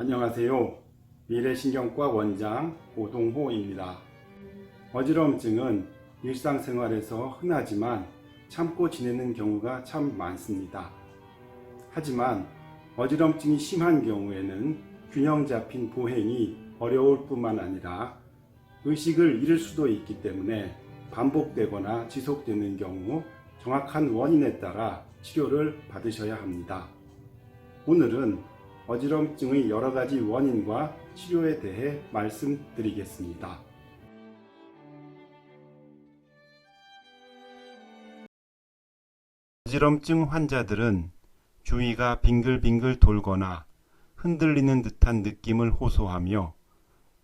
안녕하세요. 미래신경과 원장 오동호입니다. 어지러움증은 일상생활에서 흔하지만 참고 지내는 경우가 참 많습니다. 하지만 어지럼증이 심한 경우에는 균형 잡힌 보행이 어려울 뿐만 아니라 의식을 잃을 수도 있기 때문에 반복되거나 지속되는 경우 정확한 원인에 따라 치료를 받으셔야 합니다. 오늘은 어지럼증의 여러 가지 원인과 치료에 대해 말씀드리겠습니다. 어지럼증 환자들은 주위가 빙글빙글 돌거나 흔들리는 듯한 느낌을 호소하며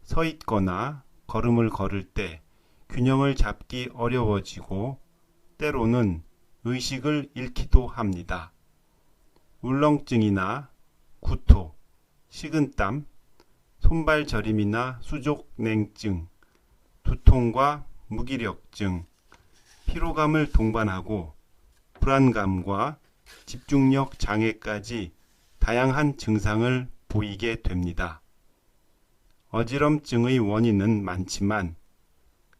서 있거나 걸음을 걸을 때 균형을 잡기 어려워지고 때로는 의식을 잃기도 합니다. 울렁증이나 식은땀, 손발 저림이나 수족 냉증, 두통과 무기력증, 피로감을 동반하고 불안감과 집중력 장애까지 다양한 증상을 보이게 됩니다. 어지럼증의 원인은 많지만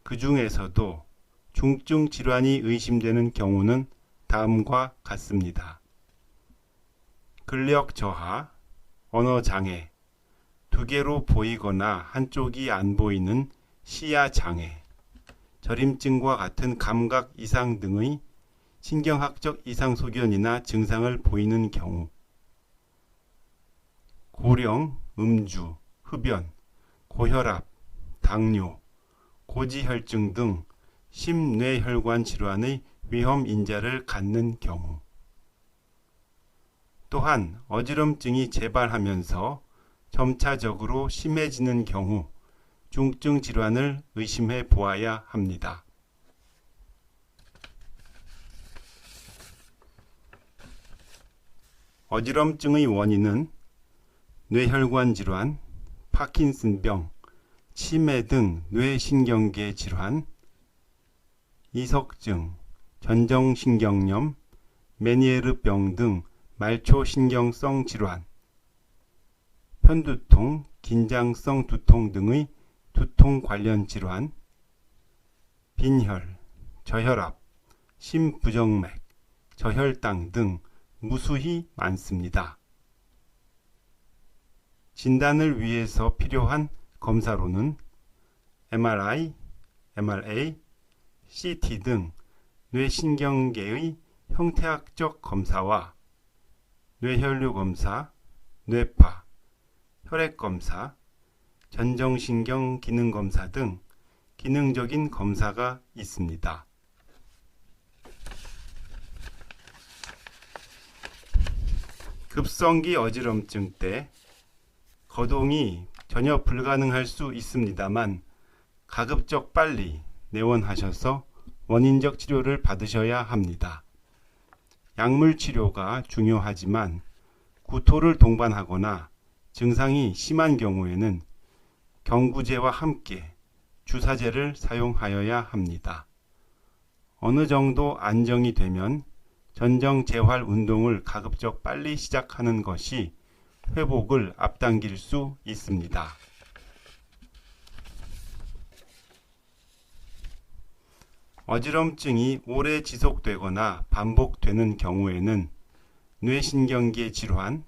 그 중에서도 중증 질환이 의심되는 경우는 다음과 같습니다. 근력 저하, 언어 장애, 두 개로 보이거나 한쪽이 안 보이는 시야 장애, 저림증과 같은 감각 이상 등의 신경학적 이상 소견이나 증상을 보이는 경우, 고령, 음주, 흡연, 고혈압, 당뇨, 고지혈증 등 심뇌혈관 질환의 위험 인자를 갖는 경우, 또한 어지럼증이 재발하면서 점차적으로 심해지는 경우 중증 질환을 의심해 보아야 합니다. 어지럼증의 원인은 뇌혈관 질환, 파킨슨병, 치매 등 뇌신경계 질환, 이석증, 전정신경염, 메니에르병 등 말초신경성 질환, 편두통, 긴장성 두통 등의 두통 관련 질환, 빈혈, 저혈압, 심부정맥, 저혈당 등 무수히 많습니다. 진단을 위해서 필요한 검사로는 MRI, MRA, CT 등 뇌신경계의 형태학적 검사와 뇌혈류 검사, 뇌파, 혈액 검사, 전정신경 기능 검사 등 기능적인 검사가 있습니다. 급성기 어지럼증 때 거동이 전혀 불가능할 수 있습니다만 가급적 빨리 내원하셔서 원인적 치료를 받으셔야 합니다. 약물 치료가 중요하지만 구토를 동반하거나 증상이 심한 경우에는 경구제와 함께 주사제를 사용하여야 합니다. 어느 정도 안정이 되면 전정 재활 운동을 가급적 빨리 시작하는 것이 회복을 앞당길 수 있습니다. 어지럼증이 오래 지속되거나 반복되는 경우에는 뇌신경계 질환,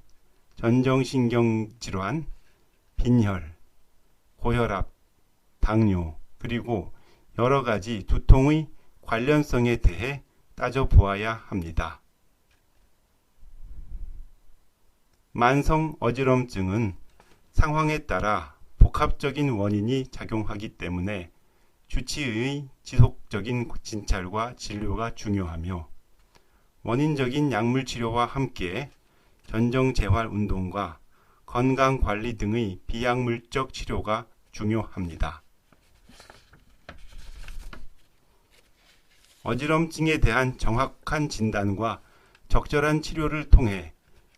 전정신경 질환, 빈혈, 고혈압, 당뇨, 그리고 여러 가지 두통의 관련성에 대해 따져보아야 합니다. 만성 어지럼증은 상황에 따라 복합적인 원인이 작용하기 때문에 주치의 지속적인 진찰과 진료가 중요하며 원인적인 약물 치료와 함께 전정 재활 운동과 건강 관리 등의 비약물적 치료가 중요합니다. 어지럼증에 대한 정확한 진단과 적절한 치료를 통해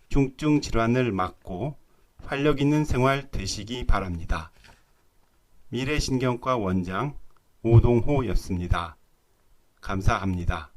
중증 질환을 막고 활력 있는 생활 되시기 바랍니다. 미래신경과 원장 오동호였습니다. 감사합니다.